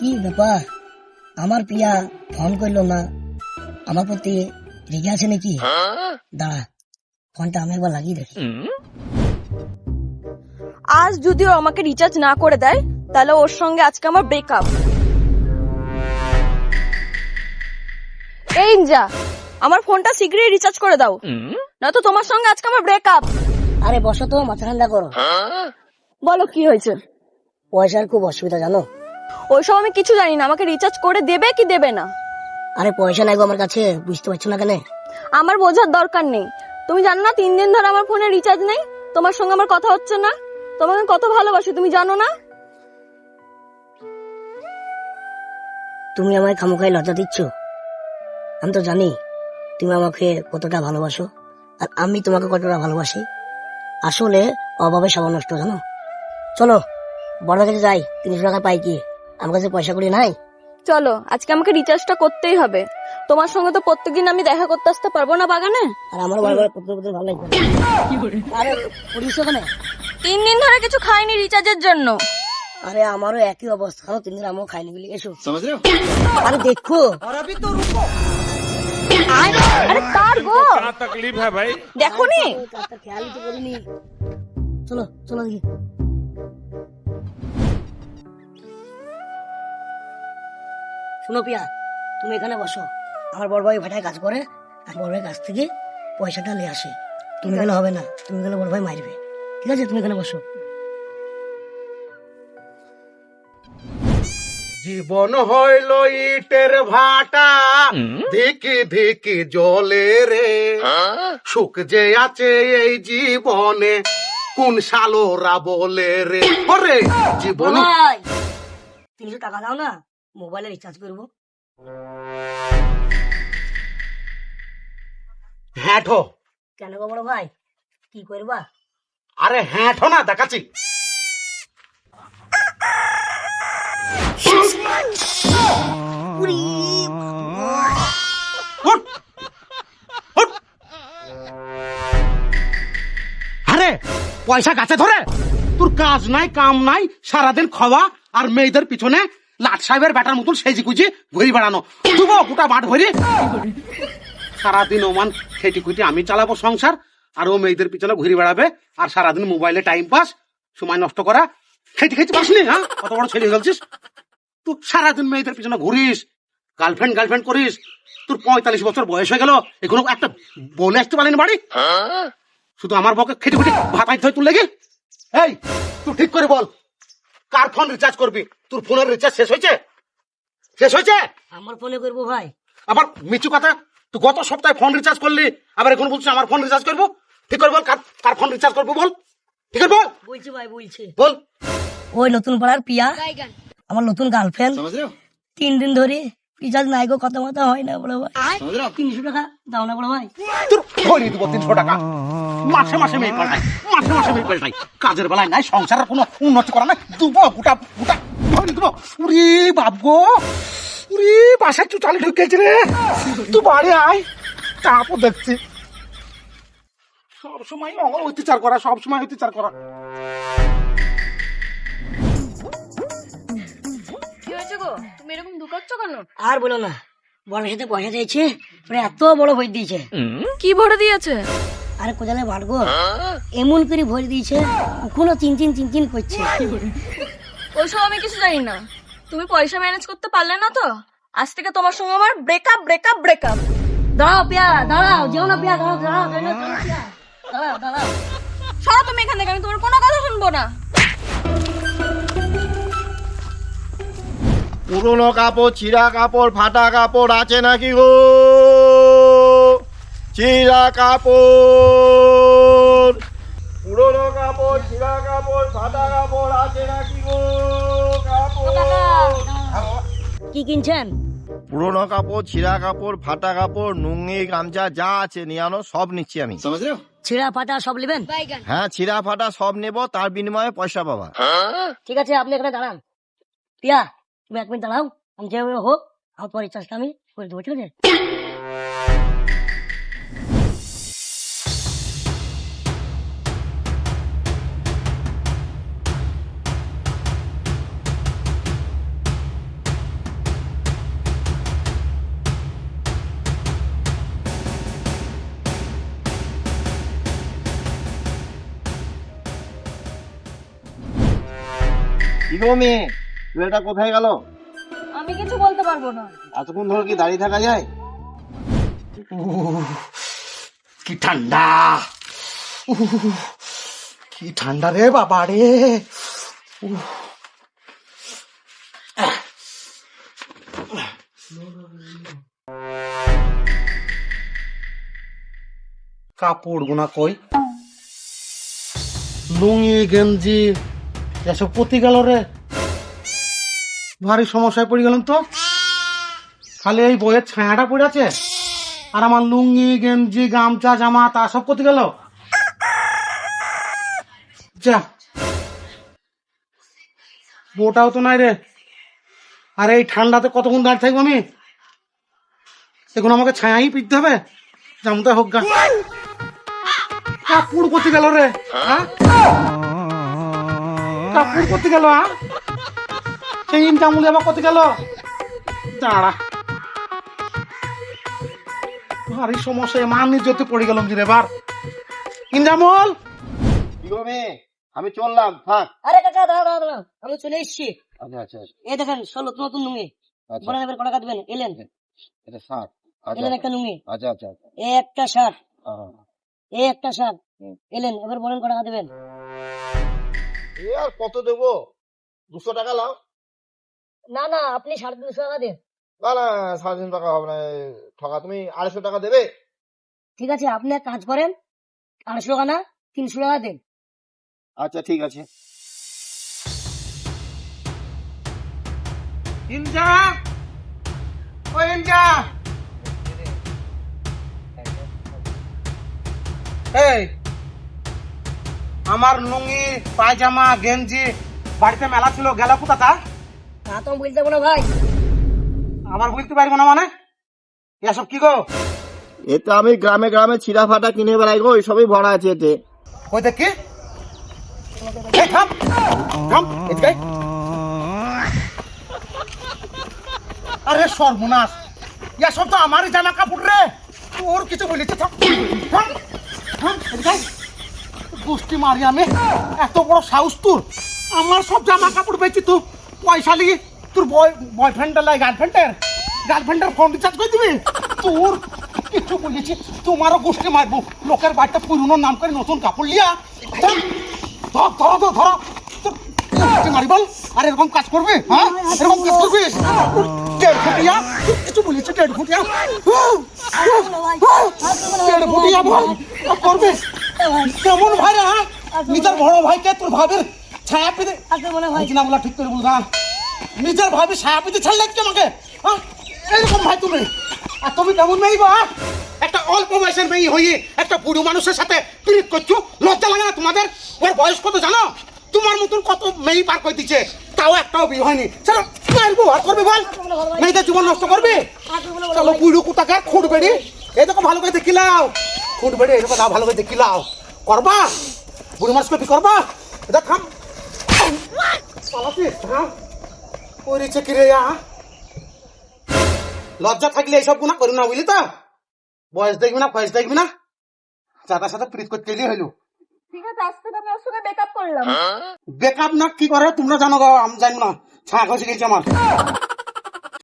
কি ব্যাপার? আমার পিয়া ফোন করল না আমার প্রতি রেগে আছে নাকি? দাঁড়া ফোনটা আমি একবার লাগিয়ে দেখি। আজ যদি ও আমাকে রিচার্জ না করে দেয় তাহলে ওর সঙ্গে আজকে আমার ব্রেকআপ এই যা আমার ফোনটা শীঘ্রই রিচার্জ করে দাও। নয়তো তোমার সঙ্গে আজকে আমার ব্রেকআপ আরে বসো তো মাথা ঠান্ডা করো। বলো কি হয়েছে? পয়সার খুব অসুবিধা জানো? ওইসব আমি কিছু জানি না। আমাকে রিচার্জ করে দেবে কি দেবে না? আরে পয়সা নাই গো আমার কাছে বুঝতে পারছ না কেন? আমার বোঝার দরকার নেই। তুমি জানো না তিন দিন ধরে আমার ফোনে রিচার্জ নেই? তোমার সঙ্গে আমার কথা হচ্ছে না? তোমাকে কত ভালোবাসি তুমি জানো না? তুমি আমায় খামোখাই লজ্জা দিচ্ছ? আমি তো জানি তুমি আমাকে কতটা ভালোবাসো আর আমি তোমাকে কতটা ভালোবাসি। আসলে অভাবে সবার নষ্ট জানো? চলো বড় কাছে যাই তিনশো টাকা পাই কি? আমার কাছে পয়সা করি নাই চলো আজকে আমাকে রিচার্জটা করতেই হবে তোমার সঙ্গে তো প্রত্যেকদিন আমি দেখা করতে আসতে পারবো না বাগানে আর আমারও বারবার করতে করতে ভালো লাগবে আরে করিস ওখানে তিন দিন ধরে কিছু খাইনি রিচার্জের জন্য আরে আমারও একই অবস্থা জানো তিন দিন আমিও খাইনি বলি এসো আরে দেখো আরে কার গো क्या तकलीफ है भाई দেখো নি কাজটা খেয়ালই তো করিনি চলো চলো দেখি শুনো পিয়া তুমি এখানে বসো। আমার বড় ভাই ভাটায় কাজ করে আর বড় ভাই কাছ থেকে পয়সাটা নিয়ে আসে। তুমি গেলে হবে না তুমি গেলে বড় ভাই মারবে। ঠিক আছে তুমি এখানে বসো। জীবন হইল ইটের ভাটা ধিকি ধিকি জলে রে। সুখ যে আছে এই জীবনে কোন সালোরা বলে রে। ওরে জীবন ভাই তিনশো টাকা দাও না। মোবাইলে রিচার্জ করব। হ্যাঁ ঠো। কেন গো বড় ভাই? কি করবা? আরে হ্যাঁ ঠো না দেখাচ্ছি। আরে পয়সা গাছে ধরে। তোর কাজ নাই কাম নাই সারাদিন খাওয়া আর মেয়েদের পিছনে লাট সাহেবের ব্যাটার মতন সেজি কুচি ঘুরি বেড়ানো তুবো গোটা বাট ভরি। সারাদিন ওমান খেটি খুটি আমি চালাবো সংসার আর ও মেয়েদের পিছনে ঘুরে বেড়াবে আর সারাদিন মোবাইলে টাইম পাস সময় নষ্ট করা। খেটি খেতে পাসনি হ্যাঁ? কত বড় ছেলে গেলছিস তুই সারাদিন মেয়েদের পিছনে ঘুরিস গার্লফ্রেন্ড গার্লফ্রেন্ড করিস। তোর পঁয়তাল্লিশ বছর বয়স হয়ে গেল এখনও একটা বলে আসতে পারেনি বাড়ি? শুধু আমার বকে খেটে খুঁটে ভাতাই ধরে তুই লেগে এই তুই ঠিক করে বল। কার ফোন রিচার্জ করবি? তোর ফোনের রিচার্জ শেষ হয়েছে? শেষ হয়েছে? আমার ফোনে করব ভাই। আবার মিচু কথা তুই গত সপ্তাহে ফোন রিচার্জ করলি আবার এখন বলছিস আমার ফোন রিচার্জ করব? ঠিক করে বল কার কার ফোন রিচার্জ করব বল? ঠিক আছে বল। বলছি ভাই বলছি। বল। ওই নতুন পাড়ার পিয়া আমার নতুন গার্লফ্রেন্ড তিন দিন ধরে রিচার্জ নাই গো কথা মতো হয় না বড় ভাই। তিনশো টাকা দাও না বড় ভাই। তোর ধরিয়ে দিব তিনশো টাকা। মাসে মাসে মেয়ে পাল্টাই মাসে মাসে মেয়ে পাল্টাই কাজের বেলায় নাই সংসারের কোনো উন্নতি করা নাই। দুবো গোটা গোটা ধরিয়ে দিব। উরি বাপ গো উরি বাসায় চুটালে ঢুকেছে রে। তুই বাড়ি আয় তারপর দেখছি। সব সময় মঙ্গল অত্যাচার করা সব সময় অত্যাচার করা। তুমি এরকম দুকাচ্ছ কেন? আর বলো না বড়ের সাথে পয়সা মানে এত বড় ভয় দিয়েছে। কি ভরে দিয়েছে? আরে কোথায় ভাটগো এমন করে ভরে দিয়েছে কোনো চিন চিন চিন চিন করছে। ওইসব আমি কিছু জানি না। তুমি পয়সা ম্যানেজ করতে পারলে না তো? আজ থেকে তোমার সঙ্গে আমার ব্রেকআপ ব্রেকআপ ব্রেকআপ দাঁড়াও পিয়া দাঁড়াও যেও না পিয়া দাঁড়াও দাঁড়াও যেও না, দাঁড়াও, পিয়া। দাঁড়াও। সরো তুমি এখান থেকে আমি তোমার কোনো কথা শুনব না। পুরনো কাপড় ছিঁড়া কাপড় ফাটা কাপড় আছে নাকি গো? ছিঁড়া কাপড়। পুরনো কাপড় ছিঁড়া কাপড় ফাটা কাপড় আছে নাকি গো? কাপড়। কি কিনছেন? পুরনো কাপড় ছিঁড়া কাপড় ফাটা কাপড় নুঙ্গি গামছা যা আছে নিয়ে আনো সব নিচ্ছি আমি। ছিঁড়া ফাটা সব নেবেন? হ্যাঁ ছিঁড়া ফাটা সব নেব তার বিনিময়ে পয়সা পাবা। ঠিক আছে আপনি এখানে দাঁড়ান। পিয়া তুমি এক মিনিট দাঁড়াও আমি যেভাবে হোক আমার পরে রিচার্জটা আমি করে দেবো ঠিক আছে? মেয়ে ছেলেটা কোথায় গেল? আমি কিছু বলতে পারব না। এতক্ষণ ধরে কি দাঁড়িয়ে থাকা যায়? কি ঠান্ডা। কি ঠান্ডা রে বাবা রে। কাপড় গুনা কই? লুঙ্গি গেঞ্জি এসব পতি গেল রে। ভারী সমস্যায় পড়ে গেলাম তো। খালি এই বইয়ের ছায়াটা পড়ে আছে। আর আমার লুঙ্গি, গেঞ্জি, গামছা, জামা, তা সব করতে গেল। যা। বউটাও তো নাই রে। আর এই ঠান্ডাতে কতক্ষণ দাঁড়িয়ে থাকব আমি? এখন আমাকে ছায়াই পিটতে হবে। জামতা হোক গা। কাপড় করতে গেল রে। হ্যাঁ? কাপড় করতে গেল হ্যাঁ সেই জামুলি আবার করতে গেল? দাঁড়া। ভারী সমস্যা মান নিজ্জতে পড়ে গেলাম যে এবার। ইন্দামল কি গো মেয়ে? আমি চললাম থাক। আরে কাকা দাঁড়া দাঁড়া আমি চলে এসেছি। আচ্ছা আচ্ছা আচ্ছা, এই দেখেন ষোলো নতুন নুঙ্গি আচ্ছা। বলেন এবার কটা কাটবেন? এলেন? এটা ষাট আচ্ছা। এলেন একটা নুঙ্গি আচ্ছা আচ্ছা আচ্ছা। একটা শার্ট। আহ। এ একটা শার্ট। এলেন এবার বলেন কটা দেবেন এ আর কত দেবো? দুশো টাকা লাও না না আপনি সাড়ে তিনশো টাকা দেন। না না সাড়ে তিন টাকা হবে না ঠকা তুমি আড়াইশো টাকা দেবে? ঠিক আছে আপনি এক কাজ করেন আড়াইশো টাকা না তিনশো টাকা দেন। আচ্ছা ঠিক আছে। ইনজা! ও ইনজা! এই আমার লুঙ্গি পায়জামা গেঞ্জি বাড়িতে মেলা ছিল গেল কোথা তা তা তো বলতে না ভাই। আমার বুঝতে পারব না মানে? এসব কি গো? এতে আমি গ্রামে গ্রামে ছিঁড়া ফাটা কিনে বেড়াই গো সবই ভরা আছে এতে। ওই দেখ কি? এই থাম থাম এদিকে আরে সর্বনাশ ইয়া সব তো আমারই জামা কাপড় রে। তোর কিছু বলেছে থাম থাম। গোষ্ঠী মারি আমি এত বড় সাহস তোর? আমার সব জামা কাপড় বেচি তুই পয়সা লিগে তোর বয় বয়ফ্রেন্ডের লাই গার্লফ্রেন্ডের গার্লফ্রেন্ডের ফোন রিচার্জ করে দিবি? তোর কিছু বলেছি, তোমারও গোষ্ঠী মারবো। লোকের বাড়িতে পুরনো নাম করে নতুন কাপড় লিয়া। ধর ধর তো ধরো গোষ্ঠী মারি বল। আর এরকম কাজ করবে হ্যাঁ? এরকম কাজ করবি? দেড় ফুটিয়া, কিছু বলেছি, দেড় ফুটিয়া। দেড় ফুটিয়া বল। করবে? কেমন ভাই রে হ্যাঁ? নিজের বড় ভাইকে তোর ভাবের ছায়া পেতে আসলে মনে হয় ভাই না বলা ঠিক করে বল না নিজের ভাবে ছায়া পেতে ছাড়লে কি আমাকে হ্যাঁ? এরকম ভাই তুমি। আর তুমি কেমন মেয়ে বা একটা অল্প বয়সের মেয়ে হয়ে একটা বুড়ো মানুষের সাথে পিরিত করছ লজ্জা লাগে না তোমাদের? ওর বয়স কত জানো? তোমার মতন কত মেয়ে পার করে দিচ্ছে তাও একটাও বিয়ে হয়নি। চলো মারবো আর করবে বল। মেয়েদের জীবন নষ্ট করবে? চলো বুড়ো কুটাকে খুঁট বেড়ি এই ভালো করে দেখিলাও খুঁট বেড়ি এরকম দাও ভালো করে দেখিলাও করবা? বুড়ি মানুষ কপি করবা? এটা খাম হ্যাঁ। করেছে কি রে লজ্জা থাকলে এইসব গুণা করি না বুঝলি তো? বয়স দেখবি না বয়স দেখবি না? যাতার সাথে প্রীত করতে গেলে হইল বেকআপ না কি করে? তোমরা জানো গো আমি জানি না। ছায়া খসে গেছে আমার।